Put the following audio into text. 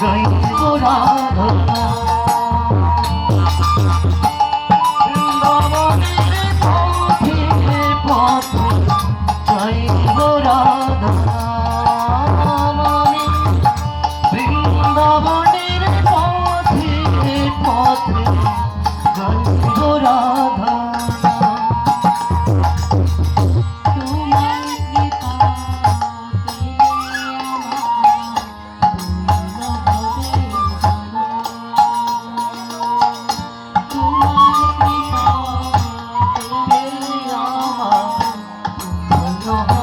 Joy Radha Oh.